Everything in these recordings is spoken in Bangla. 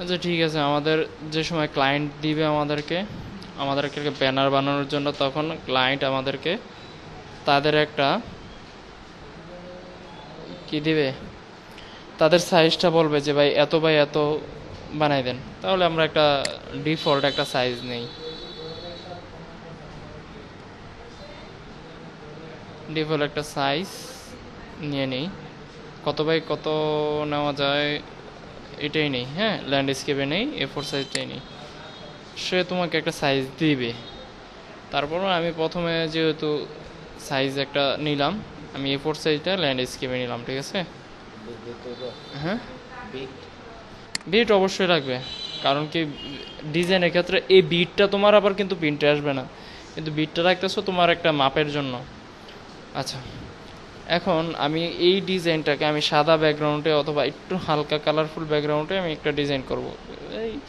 আচ্ছা ঠিক আছে। আমাদের যে সময় ক্লায়েন্ট দিবে আমাদেরকে আমাদেরকে ব্যানার বানানোর জন্য, তখন ক্লায়েন্ট আমাদেরকে তাদের একটা কি দিবে? তাদের সাইজটা বলবে যে, ভাই, এত বাই এত বানাই দেন। তাহলে আমরা একটা ডিফল্ট একটা সাইজ নেই। ডিফল্ট একটা সাইজ নিয়ে নিই। কত বাই কত নেওয়া যায়? এটাই নেই হ্যাঁ? ল্যান্ডস্কেপে নেই এ ফোর সাইজটাই নেই। সে তোমাকে একটা সাইজ দিবে। তারপর আমি প্রথমে যেহেতু সাইজ একটা নিলাম, আমি এ ফোর সাইজটা ল্যান্ডস্কেপে নিলাম, ঠিক আছে? হ্যাঁ? বিট অবশ্যই লাগবে, কারণ কি ডিজাইনের ক্ষেত্রে এই বিটটা তোমার আবার কিন্তু প্রিন্টে আসবে না। কিন্তু বিটটা রাখতেছো তোমার একটা মাপের জন্য। আচ্ছা। এখন আমি এই ডিজাইনটাকে আমি সাদা ব্যাকগ্রাউন্ডে অথবা একটু হালকা কালারফুল ব্যাকগ্রাউন্ডে আমি একটা ডিজাইন করব। এই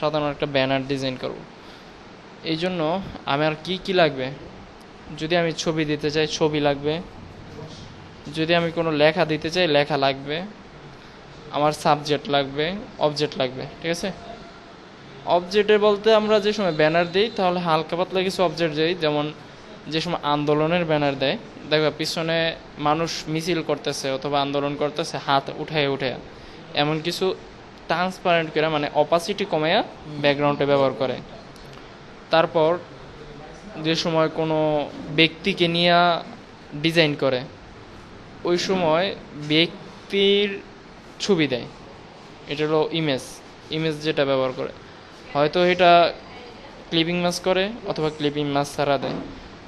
সাধারণ একটা ব্যানার ডিজাইন করব। এই জন্য আমার কি কি লাগবে? যদি আমি ছবি দিতে চাই, ছবি লাগবে। যদি আমি কোনো লেখা দিতে চাই, লেখা লাগবে। আমার সাবজেক্ট লাগবে, অবজেক্ট লাগবে, ঠিক আছে? অবজেক্টে বলতে আমরা যে সময় ব্যানার দিই, তাহলে হালকা পাতলা কিছু অবজেক্ট দিই, যেমন যে সময় আন্দোলনের ব্যানার দেয় দেখবে পিছনে মানুষ মিছিল করতেছে অথবা আন্দোলন করতেছে হাত উঠায় উঠে এমন কিছু ট্রান্সপারেন্ট করে মানে অপাসিটি কমাইয়া ব্যাকগ্রাউন্ডে ব্যবহার করে। তারপর যে সময় কোনো ব্যক্তিকে নিয়ে ডিজাইন করে ওই সময় ব্যক্তির ছবি দেয়। এটা হলো ইমেজ ইমেজ যেটা ব্যবহার করে। হয়তো এটা ক্লিপিং মাছ করে অথবা ক্লিপিং মাছ ছাড়া দেয়।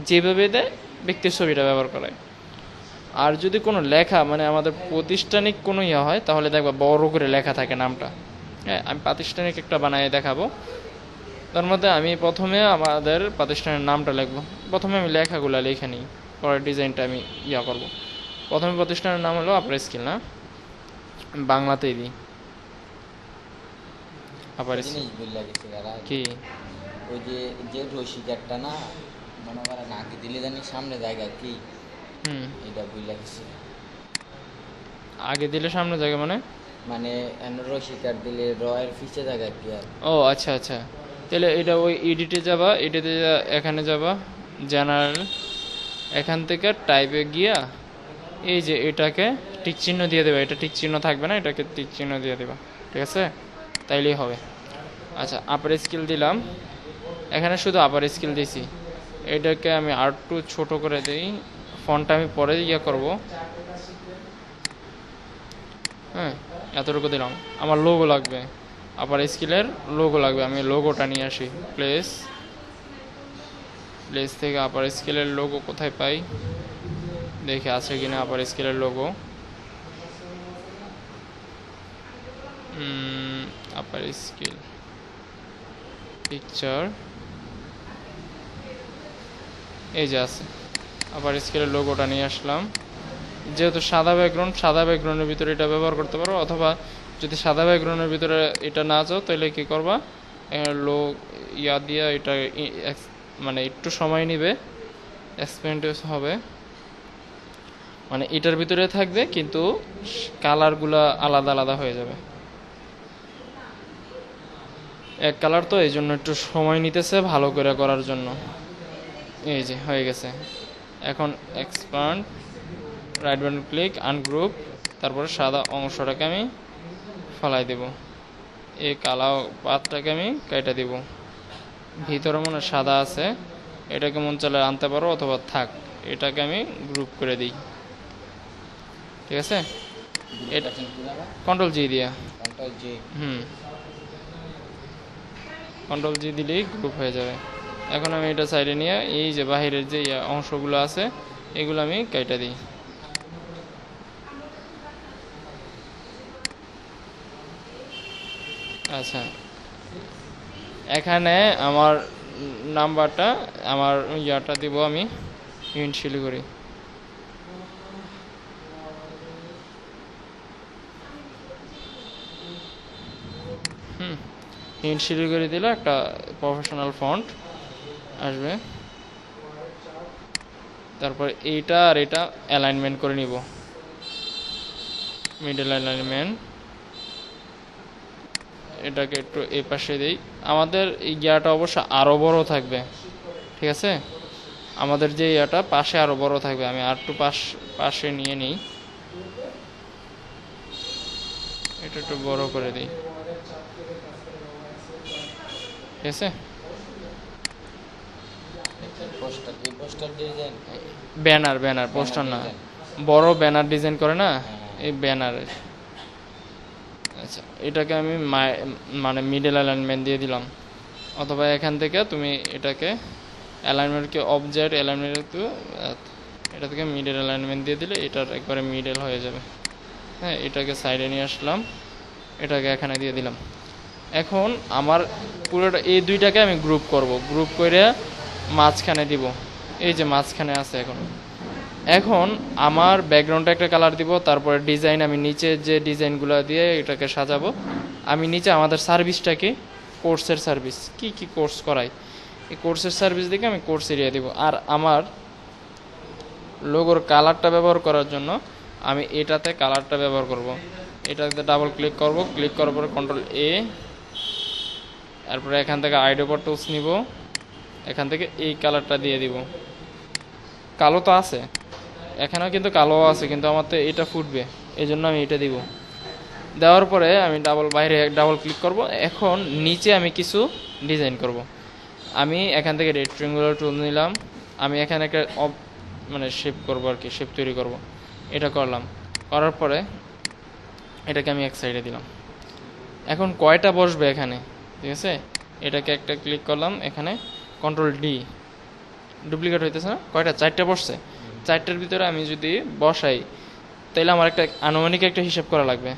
যেভাবে দেয় ব্যক্তির ছবিটা ব্যবহার করে আর যদি কোনো লেখা মানে আমাদের প্রাতিষ্ঠানিক কোনো ইয়ে হয় তাহলে দেখবা বড় করে লেখা থাকে নামটা। হ্যাঁ আমি প্রাতিষ্ঠানিক একটা বানিয়ে দেখাবো। তার মধ্যে আমি প্রথমে আমাদের প্রতিষ্ঠানের নামটা লিখব। প্রথমে আমি লেখাগুলো লিখে নিই পরে ডিজাইনটা আমি ইয়া করব। প্রথমে প্রতিষ্ঠানের নাম হলো আপনার স্কিল না? বাংলাতেই দিই। আপার যারা কি? ওই যে যে রসিকারটা না? মনে করেন আগে দিলে জানি সামনে জায়গা কি? হুম। এটা বুঝলা গেছে। আগে দিলে সামনে জায়গা মানে? মানে রসিকার দিলে রয়ের পিছে জায়গা কি আর। ও আচ্ছা আচ্ছা। তাহলে এটা ওই এডিটে যাবা এডিটে এখানে যাবা জেনারেল এখান থেকে টাইপে গিয়া এই যে এটাকে টিক চিহ্ন দিয়ে দেবা। এটা টিক চিহ্ন থাকবে না এটাকে টিক চিহ্ন দিয়ে দেবা। ঠিক আছে? তাইলেই হবে। আচ্ছা আপার স্কিল দিলাম। এখানে শুধু আপার স্কিল দিছি। এটাকে আমি আর একটু ছোটো করে দিই। ফোনটা আমি পরে ইয়ে করব। হ্যাঁ এতটুকু দিলাম। আমার লোগো লাগবে। আপার স্কিলের লোগো লাগবে। আমি লোগোটা নিয়ে আসি। প্লেস প্লেস থেকে আপার স্কেলের লোগো কোথায় পাই? দেখে আছে কিনা আপার স্কেলের লোগো আপার স্কেল। পিকচার এই যে আছে। আপার স্কেলের লোগোটা নিয়ে আসলাম। যেহেতু সাদা ব্যাকগ্রাউন্ড সাদা ব্যাকগ্রাউন্ডের ভিতরে এটা ব্যবহার করতে পারো, অথবা যদি সাদা ব্যাকগ্রাউন্ডের ভিতরে এটা না চাও তাহলে কি করবা? লো, ইয়া দিয়া এটা মানে একটু সময় নেবে এক্সপেন্ডিউস হবে। মানে এটার ভিতরে থাকবে, কিন্তু কালারগুলা আলাদা আলাদা হয়ে যাবে। এক কালার তো, এই জন্য একটু সময় নিতেছে ভালো করে করার জন্য। এই যে হয়ে গেছে। এখন expand right button click ungroup তারপরে সাদা অংশটাকে আমি ফলাই দেব। এই কালা পাতটাকে আমি কেটে দেব। ভিতরে মনে সাদা আছে। এটাকে মন চালে আনতে পারো অথবা থাক এটাকে আমি গ্রুপ করে দিই। ঠিক আছে? এটা- কন্ট্রোল জি দিয়া। কন্ট্রোল জি হুম। কন্ট্রোল জি দিলেই গ্রুপ হয়ে যাবে। এখন আমি এটা সাইডে নিয়ে এই যে বাহিরের যে অংশগুলো আছে, এগুলো আমি কেটে দিই। আচ্ছা। এখানে আমার নাম্বারটা, আমার ইয়াটা দিব আমি, ইউনিট শিলিগুড়ি হুম, ইউনিট শিলিগুড়ি দিলে একটা প্রফেশনাল ফন্ট আসবে। তারপর এইটা আর এটা অ্যালাইনমেন্ট করে নিব। মিডল অ্যালাইনমেন্ট এটাকে একটু এ পাশে দিই। আমাদের এই ইয়াটা অবশ্য আরও বড় থাকবে, ঠিক আছে? আমাদের যে ইয়াটা পাশে আরও বড় থাকবে, আমি আর একটু পাশ, পাশে নিয়ে নিই। এটা একটু বড় করে দিই। ঠিক আছে? পোস্টার এই poster design? Banner banner poster না। বড় ব্যানার ডিজাইন করে না? এই ব্যানারের আচ্ছা এটাকে আমি মানে মিডল অ্যালাইনমেন্ট দিয়ে দিলাম। অথবা এখান থেকে তুমি এটাকে অ্যালাইনমেন্টকে অবজেক্ট অ্যালাইনমেন্ট তো এটা থেকে মিডল অ্যালাইনমেন্ট দিয়ে দিলে এটার একবারে মিডল হয়ে যাবে। হ্যাঁ এটাকে সাইডে নিয়ে আসলাম। এটাকে এখানে দিয়ে দিলাম। এখন আমার পুরোটা এই দুইটাকে আমি গ্রুপ করব। গ্রুপ করে মাঝখানে দিব। এই যে মাঝখানে আছে এখন। এখন আমার ব্যাকগ্রাউন্ডে একটা কালার দিব, তারপরে ডিজাইন আমি নিচে যে ডিজাইনগুলো দিয়ে এটাকে সাজাবো, আমি নিচে আমাদের সার্ভিসটাকে কোর্সের সার্ভিস কি কি কোর্স করাই? এই কোর্সের সার্ভিস দিকে আমি কোর্স এরিয়া দিব। আর আমার লোগোর কালারটা ব্যবহার করার জন্য আমি এটাতে কালারটা ব্যবহার করব। এটাতে ডাবল ক্লিক করব। ক্লিক করার পরে কন্ট্রোল এ তারপরে এখান থেকে আইডোপার টুলস নিব। এখান থেকে এই কালারটা দিয়ে দিব। কালো তো আছে, এখানেও কিন্তু কালো আছে, কিন্তু আমার তো এটা ফুটবে এই জন্য আমি এটা দিব। দেওয়ার পরে আমি ডাবল বাইরে ডাবল ক্লিক করব, এখন নিচে আমি কিছু ডিজাইন করব। আমি এখান থেকে রেড ট্রিঙ্গুলার টুল নিলাম, আমি এখানে একটা মানে শেপ করব আর কি শেপ তৈরি করব। এটা করলাম, করার পরে এটাকে আমি এক সাইডে দিলাম। এখন কয়টা বসবে এখানে, ঠিক আছে? এটাকে একটা ক্লিক করলাম, এখানে কন্ট্রোল ডি ডুপ্লিকেট হইতেছে না? কয়টা? চারটে বসছে। চারটের ভিতরে আমি যদি বসাই তাহলে আমার একটা আনুমানিক একটা হিসাব করা লাগবে।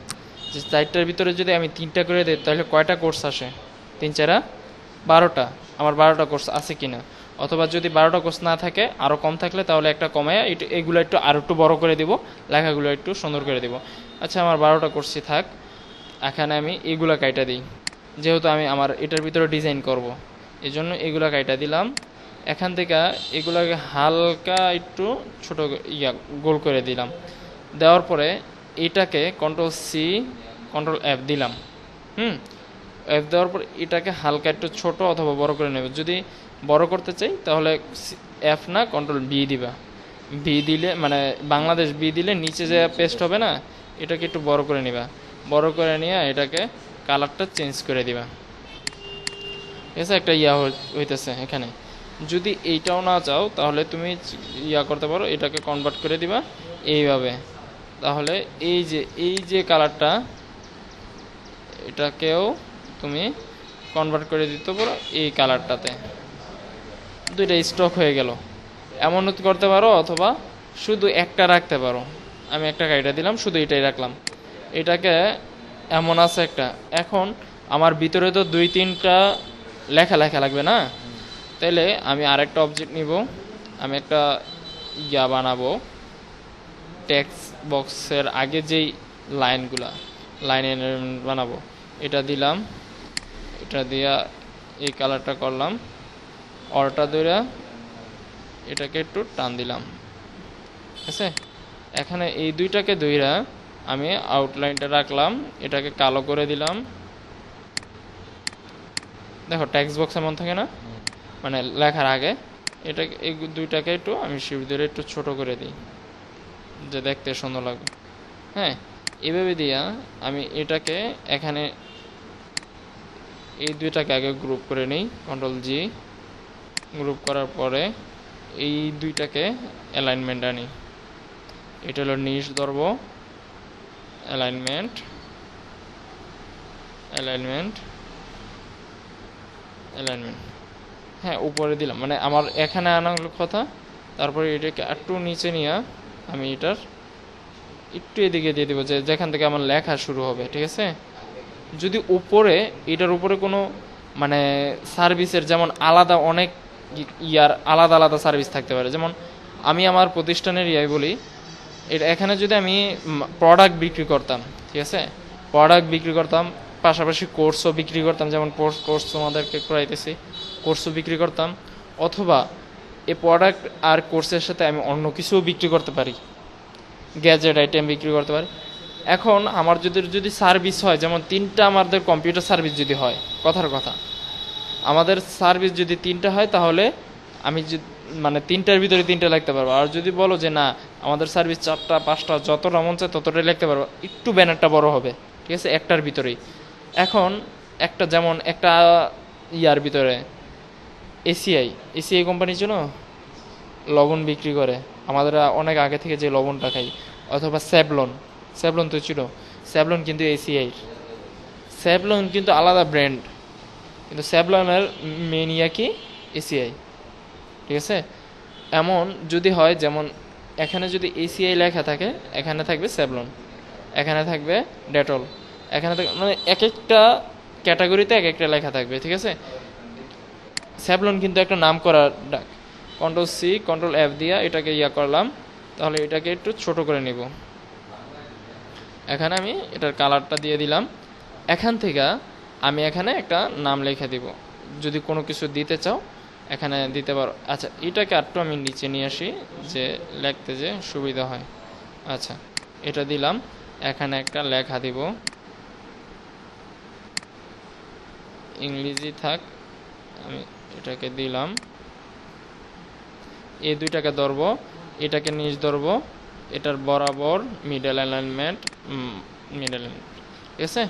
যে চারটার ভিতরে যদি আমি তিনটা করে দিই তাহলে কয়টা কোর্স আসে? তিন চারা? বারোটা। আমার বারোটা কোর্স আছে কি না অথবা যদি বারোটা কোর্স না থাকে আরও কম থাকলে তাহলে একটা কমায় এগুলো একটু আরও একটু বড় করে দিব, লেখাগুলো একটু সুন্দর করে দিব। আচ্ছা আমার বারোটা কোর্সই থাক, এখানে আমি এগুলা কাইটা দিই। যেহেতু আমি আমার এটার ভিতরে ডিজাইন করব। এই জন্য এগুলা কাইটা দিলাম। এখান থেকে এগুলাকে হালকা একটু ছোট ইয়া গোল করে দিলাম। দেওয়ার পরে এটাকে কন্ট্রোল সি কন্ট্রোল এফ দিলাম। হুম? এফ দেওয়ার পর এটাকে হালকা একটু ছোট অথবা বড় করে নেবে। যদি বড় করতে চাই, তাহলে এফ না কন্ট্রোল বি দিবা। বি দিলে মানে বাংলাদেশ বি দিলে নিচে যে পেস্ট হবে না, এটাকে একটু বড় করে নিবা। বড় করে নিয়ে এটাকে কালারটা চেঞ্জ করে দিবা। ঠিক আছে একটা ইয়া হই- হইতেছে এখানে। যদি এইটাও না চাও, তাহলে তুমি ইয়া করতে পারো, এটাকে কনভার্ট করে দিবা এইভাবে। তাহলে এই যে এই যে কালারটা এটাকেও তুমি কনভার্ট করে দিতে পারো এই কালারটাতে দুইটা স্টক হয়ে গেল। এমন করতে পারো অথবা শুধু একটা রাখতে পারো। আমি একটা গাড়িটা দিলাম, শুধু এটাই রাখলাম। এটাকে এমন আছে একটা। এখন আমার ভিতরে তো দুই তিনটা লেখা লেখা লাগবে না? তাইলে আমি আরেকটা অবজেক্ট নিব। আমি একটা ইয়া বানাবো। টেক্সট বক্সের আগে যেই লাইনগুলা, লাইন বানাবো, এটা দিলাম। এটা দিয়া এই কালারটা করলাম। অরটা ধরে এটাকে একটু টান দিলাম। ঠিক আছে? এখানে এই দুইটাকে ধইরা আমি আউটলাইনটা রাখলাম, এটাকে কালো করে দিলাম। দেখো টেক্সট বক্স এমন থাকে না? মানে লেখার আগে। এটা এই দুইটাকে একটু, আমি শিপ ধরে একটু ছোট করে দিই, যে দেখতে সুন্দর লাগবে। হ্যাঁ এভাবে দিয়া আমি এটাকে এখানে, এই দুইটাকে আগে গ্রুপ করে নিই কন্ট্রোল জি গ্রুপ করার পরে এই দুইটাকে অ্যালাইনমেন্ট আনি। এটা হলো নিচ ধরবো অ্যালাইনমেন্ট অ্যালাইনমেন্ট অ্যালাইনমেন্ট হ্যাঁ উপরে দিলাম। মানে আমার এখানে আনা হলো কথা, তারপরে এটাকে একটু নিচে নিয়ে আমি এটার একটু এদিকে দিয়ে দিব, যে যেখান থেকে আমার লেখা শুরু হবে, ঠিক আছে? যদি উপরে, এটার উপরে কোনো মানে সার্ভিসের যেমন আলাদা অনেক ইয়ার, আলাদা আলাদা সার্ভিস থাকতে পারে। যেমন আমি আমার প্রতিষ্ঠানের ইয়াই বলি এটা এখানে যদি আমি প্রোডাক্ট বিক্রি করতাম, ঠিক আছে? প্রোডাক্ট বিক্রি করতাম পাশাপাশি কোর্সও বিক্রি করতাম, যেমন কোর্স কোর্স তোমাদেরকে করাইতেছি, কোর্সও বিক্রি করতাম, অথবা এ প্রোডাক্ট আর কোর্সের সাথে আমি অন্য কিছুও বিক্রি করতে পারি গ্যাজেট আইটেম বিক্রি করতে পারি। এখন আমার যদি যদি সার্ভিস হয়, যেমন তিনটা আমাদের কম্পিউটার সার্ভিস যদি হয়, কথার কথা, আমাদের সার্ভিস যদি তিনটা হয়, তাহলে আমি মানে তিনটার ভিতরে তিনটা লিখতে পারব। আর যদি বলো যে না, আমাদের সার্ভিস চারটা, পাঁচটা, যতটা মন চায় ততটাই লিখতে পারব, একটু ব্যানারটা বড় হবে, ঠিক আছে? একটার ভিতরেই। এখন একটা যেমন একটা ইয়ার ভিতরে এসিআই এসিআই কোম্পানির জন্য লবণ বিক্রি করে। আমাদের অনেক আগে থেকে যে লবণটা খাই, অথবা স্যাভলন স্যাভলন তো ছিল স্যাভলন কিন্তু এসিআই স্যাভলন কিন্তু আলাদা ব্র্যান্ড, কিন্তু স্যাভলনের মেন ইয়া কি? এসিআই ঠিক আছে? এমন যদি হয়, যেমন এখানে যদি এসিআই লেখা থাকে, এখানে থাকবে স্যাভলন এখানে থাকবে ডেটল। এখানে মানে এক একটা ক্যাটাগরিতে এক একটা লেখা থাকবে, ঠিক আছে? স্যাভলন কিন্তু একটা নাম করা ডাক। কন্ট্রোল সি কন্ট্রোল অ্যাপ দিয়া এটাকে ইয়া করলাম। তাহলে এটাকে একটু ছোট করে নিব। এখানে আমি এটার কালারটা দিয়ে দিলাম। এখান থেকে আমি এখানে একটা নাম লিখে দিব। যদি কোনো কিছু দিতে চাও, এখানে দিতে পারো। আচ্ছা এটাকে আরটু আমি নিচে নিয়ে আসি, যে লিখতে যে সুবিধা হয়। আচ্ছা এটা দিলাম। এখানে একটা লেখা দিব। ইংরেজি থাক, আমি এটাকে দিলাম। এই দুইটাকে ধরবো, এটাকে নিচ ধরবো, এটার বরাবর মিডল অ্যালাইনমেন্ট মিডল ঠিক আছে?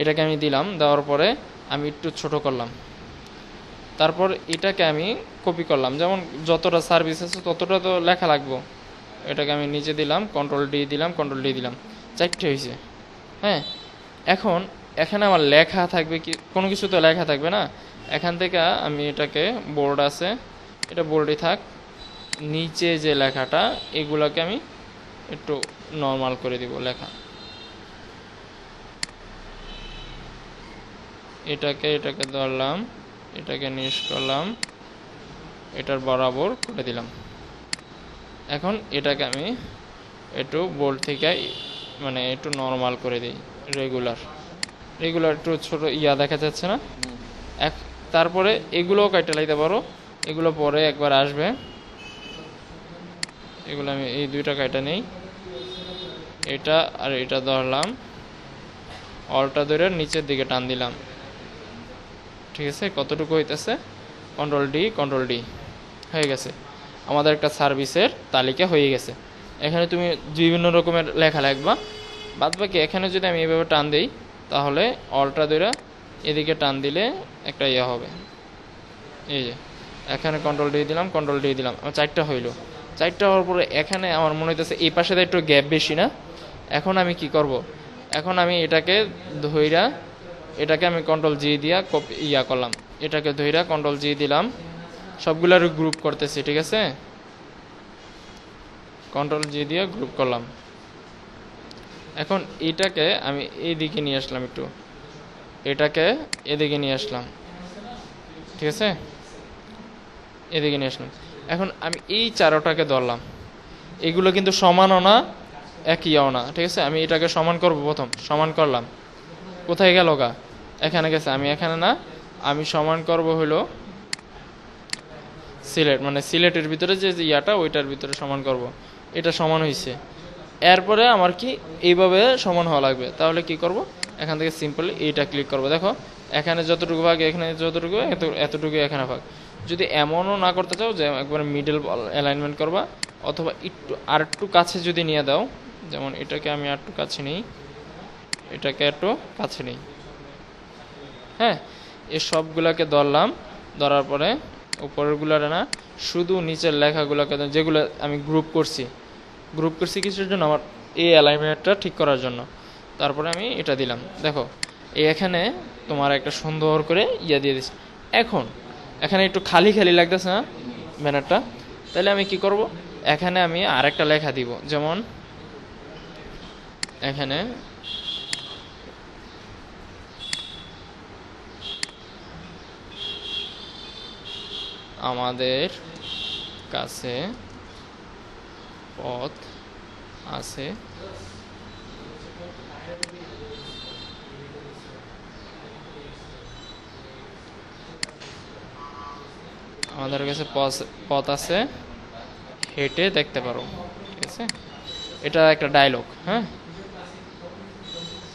এটাকে আমি দিলাম, দেওয়ার পরে আমি একটু ছোট করলাম। তারপর এটাকে আমি কপি করলাম। যেমন যতটা সার্ভিস আছে ততটা তো লেখা লাগবো। এটাকে আমি নিচে দিলাম কন্ট্রোল ডি দিলাম কন্ট্রোল ডি দিলাম। চারটে হয়েছে হ্যাঁ? এখন এখানে আমার লেখা থাকবে কি কোনো কিছু তো লেখা থাকবে না। এখান থেকে আমি এটাকে বোর্ড আছে, এটা বোর্ডে থাক। নিচে যে লেখাটা, এগুলোকে আমি একটু নর্মাল করে দিব লেখা। এটাকে এটাকে ধরলাম, এটাকে নিশ করলাম, এটার বরাবর করে দিলাম। এখন এটাকে আমি একটু বোল্ড থেকে মানে একটু নর্মাল করে দিই রেগুলার রেগুলার একটু ছোট ইয়া দেখা যাচ্ছে না? এক, তারপরে এগুলোও কাইটে লাইতে পারো। এগুলো পরে একবার আসবে। এগুলো আমি এই দুইটা কাইটা নেই। এটা আর এটা ধরলাম। অলটা ধরে নিচের দিকে টান দিলাম। ঠিক আছে? কতটুকু হইতেছে? কন্ট্রোল ডি কন্ট্রোল ডি হয়ে গেছে। আমাদের একটা সার্ভিসের তালিকা হয়ে গেছে। এখানে তুমি বিভিন্ন রকমের লেখা লিখবা বাদ বাকি এখানে যদি আমি এইভাবে টান দিই তাহলে অলটা ধরে এদিকে টান দিলে একটা ইয়ে হবে। এই যে, এখানে কন্ট্রোল দিয়ে দিলাম কন্ট্রোল দিয়ে দিলাম। আমার চারটা হইল। চারটা হওয়ার পরে এখানে আমার মনে হইতেছে এই পাশে একটু গ্যাপ বেশি না। এখন আমি কি করব? এখন আমি এটাকে ধইরা, এটাকে আমি কন্ট্রোল জি দিয়া কপি ইয়া করলাম। এটাকে ধইরা কন্ট্রোল জি দিলাম। সবগুলোর গ্রুপ করতেছি, ঠিক আছে? কন্ট্রোল জি দিয়ে গ্রুপ করলাম। এখন এটাকে আমি এদিকে নিয়ে আসলাম একটু। এটাকে এদিকে নিয়ে আসলাম। ঠিক আছে? এদিকে নিয়ে আসলাম। এখন আমি এই চারোটাকে ধরলাম। এগুলো কিন্তু সমানও না একইও না। ঠিক আছে? আমি এটাকে সমান করব প্রথম। সমান করলাম। কোথায় গেল গা? এখানে গেছে। আমি এখানে না, আমি সমান করব হলো সিলেট। মানে সিলেটের ভিতরে যে ইয়াটা, ওইটার ভিতরে সমান করব। এটা সমান হয়েছে এরপরে আমার কি এইভাবে সমান হওয়া লাগবে। তাহলে কি করব? এখান থেকে সিম্পল এইটা ক্লিক করব। দেখো, এখানে যতটুকু ভাগ, এখানে যতটুকু, এত এতটুকু এখানে ভাগ। যদি এমনও না করতে চাও যে একবার মিডল অ্যালাইনমেন্ট করবা, অথবা একটু আর একটু কাছে যদি নিয়ে দাও, যেমন এটাকে আমি আর একটু কাছে নিই, এটাকে একটু কাছে নিই। হ্যাঁ এই সবগুলোকে ধরলাম, ধরার পরে উপরেরগুলোরে না, শুধু নিচের লেখাগুলোকে, যেগুলো আমি গ্রুপ করছি গ্রুপ করছি কিছুর জন্য আমার এই অ্যালাইনমেন্টটা ঠিক করার জন্য। তারপরে আমি এটা দিলাম। দেখো, এখানে তোমার একটা সুন্দর করে ইয়া দিয়ে দিচ্ছি এখন, এখানে একটু খালি খালি লাগতেছে না ব্যানারটা। তাহলে আমি কি করব? এখানে আমি আরেকটা লেখা দিব। যেমন, এখানে আমাদের কাছে পথ আছে। আমাদের কাছে পথ- আছে। হেঁটে দেখতে পারো, ঠিক আছে? এটা একটা ডায়লগ হ্যাঁ?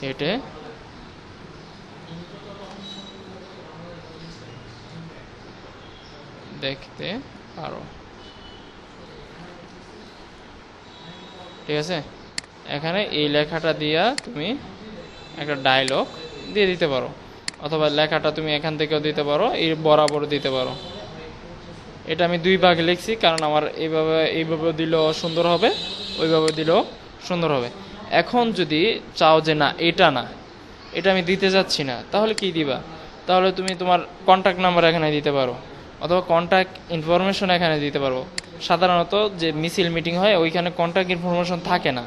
হেঁটে। দেখতে পারো। ঠিক আছে? এখানে এই লেখাটা দিয়া তুমি একটা ডায়লগ দিয়ে দিতে পারো। অথবা লেখাটা তুমি এখান থেকেও দিতে পারো এই বরাবর দিতে পারো। এটা আমি দুই ভাগে লিখছি, কারণ আমার এইভাবে এইভাবে দিলেও সুন্দর হবে, ওইভাবে দিলেও সুন্দর হবে। এখন যদি চাও যে না, এটা না, এটা আমি দিতে যাচ্ছি না, তাহলে কি দিবা? তাহলে তুমি তোমার কন্ট্যাক্ট নাম্বার এখানে দিতে পারো, অথবা কন্ট্যাক্ট ইনফরমেশন এখানে দিতে পারব সাধারণত যে মিছিল মিটিং হয়, ওইখানে কন্ট্যাক্ট ইনফরমেশন থাকে না।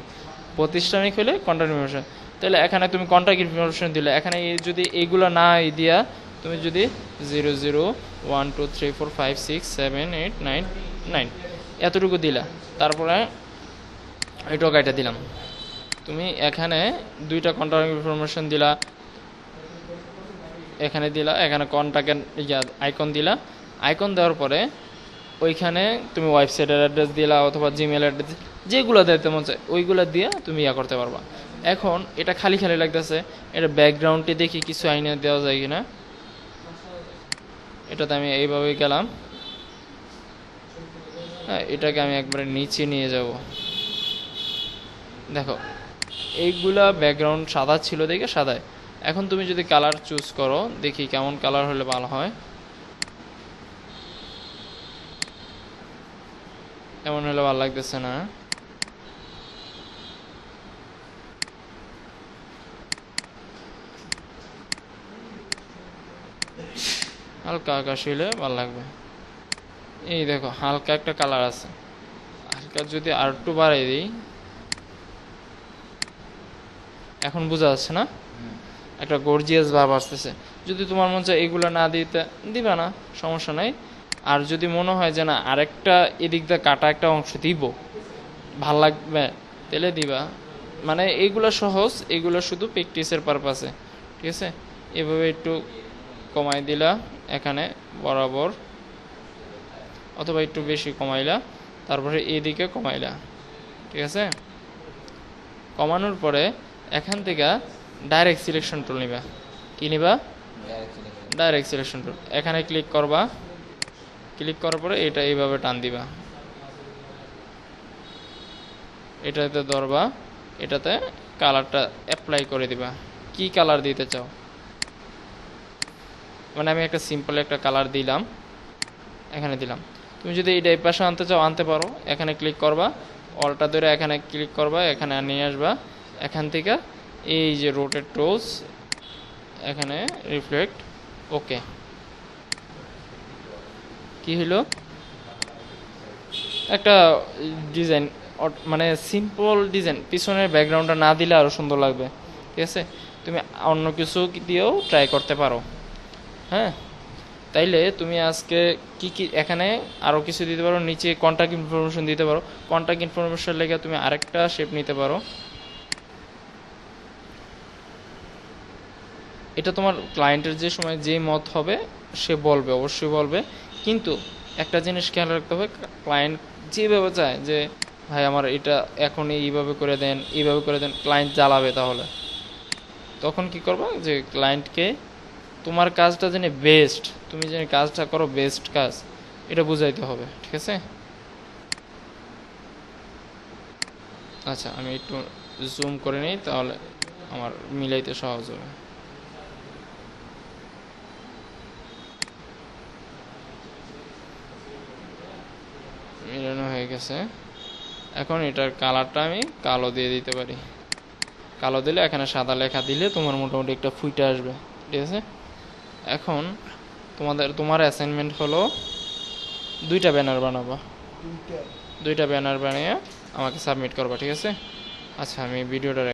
প্রতিষ্ঠানিক হলে কন্ট্যাক্ট ইনফরমেশন তাহলে এখানে তুমি কন্ট্যাক্ট ইনফরমেশন দিলে, এখানে যদি এইগুলো না দিয়া তুমি যদি zero zero one two three four five six seven eight nine nine এতটুকু দিলা। তারপরে এই টোকাইটা দিলাম। তুমি এখানে দুইটা কন্ট্যাক্ট ইনফরমেশন দিলা। এখানে দিলা, এখানে কন্ট্যাক্ট আইকন দিলা। আইকন দেওয়ার পরে ওইখানে তুমি ওয়েবসাইটের অ্যাড্রেস দিলা অথবা জিমেল অ্যাড্রেস যেগুলো দিতে মন চায় ওইগুলো দিয়ে তুমি ইয়া করতে পারবা। এখন এটা খালি খালি লাগতেছে, এটা ব্যাকগ্রাউন্ডে দেখি কিছু আইনে দেওয়া যায় কিনা। এটাতে আমি এইভাবেই গেলাম। হ্যাঁ এটাকে আমি একবারে নিচে নিয়ে যাব। দেখো, এইগুলা ব্যাকগ্রাউন্ড সাদা ছিল দেখে সাদায়। এখন তুমি যদি কালার চুজ করো, দেখি কেমন কালার হলে ভালো হয়। এমন হলে ভালো লাগতেছে না হালকা আকাশ হইলে ভালো লাগবে। এই দেখো হালকা একটা কালার আছে। হালকা যদি আর একটু বাড়াই দিই এখন বোঝা যাচ্ছে না? একটা গর্জিয়াস ভাব আসতেছে। যদি তোমার মন চায় এগুলো না দিতে দিবা না সমস্যা নাই। আর যদি মনে হয় যে না আরেকটা এদিক দিয়ে কাটা একটা অংশ দিব ভালো লাগবে তাহলে দিবা। মানে এইগুলো সহজ এগুলো শুধু প্র্যাকটিসের পারপাসে ঠিক আছে? এভাবে একটু কমাই দিলা এখানে বরাবর অথবা একটু বেশি কমাইলা তারপরে এদিকে কমাইলা। ঠিক আছে? কমানোর পরে এখান থেকে ডাইরেক্ট সিলেকশন টুল নিবা। কি নিবা? ডাইরেক্ট সিলেকশন টুল এখানে ক্লিক করবা। ক্লিক করার পরে এটা এইভাবে টান দিবা। এটাতে ধরবা, এটাতে কালারটা অ্যাপ্লাই করে দিবা। কি কালার দিতে চাও? মানে আমি একটা সিম্পল একটা কালার দিলাম, এখানে দিলাম। তুমি যদি এটা এই পাশে আনতে চাও, আনতে পারো। এখানে ক্লিক করবা অলটা ধরে এখানে ক্লিক করবা, এখানে নিয়ে আসবা। এখান থেকে এই যে রোটেট টোলস এখানে রিফ্লেক্ট ওকে কি হলো একটা ডিজাইন মানে সিম্পল ডিজাইন পিছনের ব্যাকগ্রাউন্ডটা না দিলে আরও সুন্দর লাগবে, ঠিক আছে? তুমি অন্য কিছু দিয়েও ট্রাই করতে পারো হ্যাঁ? তাইলে তুমি আজকে কি কি, এখানে আরও কিছু দিতে পারো, নিচে কন্ট্যাক্ট ইনফরমেশন দিতে পারো কন্ট্যাক্ট ইনফরমেশন লেগে তুমি আরেকটা শেপ নিতে পারো। এটা তোমার ক্লায়েন্টের যে সময়, যে মত হবে, সে বলবে, অবশ্যই বলবে। কিন্তু একটা জিনিস খেয়াল রাখতে হবে ক্লায়েন্ট যেভাবে চায় যে, ভাই, আমার এটা এখন এইভাবে করে দেন, এইভাবে করে দেন ক্লায়েন্ট জ্বালাবে তাহলে। তখন কি করবা যে ক্লায়েন্টকে তোমার কাজটা যেন বেস্ট তুমি যেন কাজটা করো বেস্ট কাজ। এটা বুঝাইতে হবে, ঠিক আছে? আচ্ছা আমি একটু জুম করে নিই, তাহলে আমার মিলাইতে সহজ হবে। মিলানো হয়ে গেছে। এখন এটার কালারটা আমি কালো দিয়ে দিতে পারি। কালো দিলে এখানে সাদা লেখা দিলে তোমার মোটামুটি একটা ফুইটে আসবে ঠিক আছে? এখন তোমাদের তোমার অ্যাসাইনমেন্ট হলো দুইটা ব্যানার বানাবা। দুইটা। ব্যানার বানিয়ে আমাকে সাবমিট করবা ঠিক আছে? আচ্ছা আমি ভিডিওটা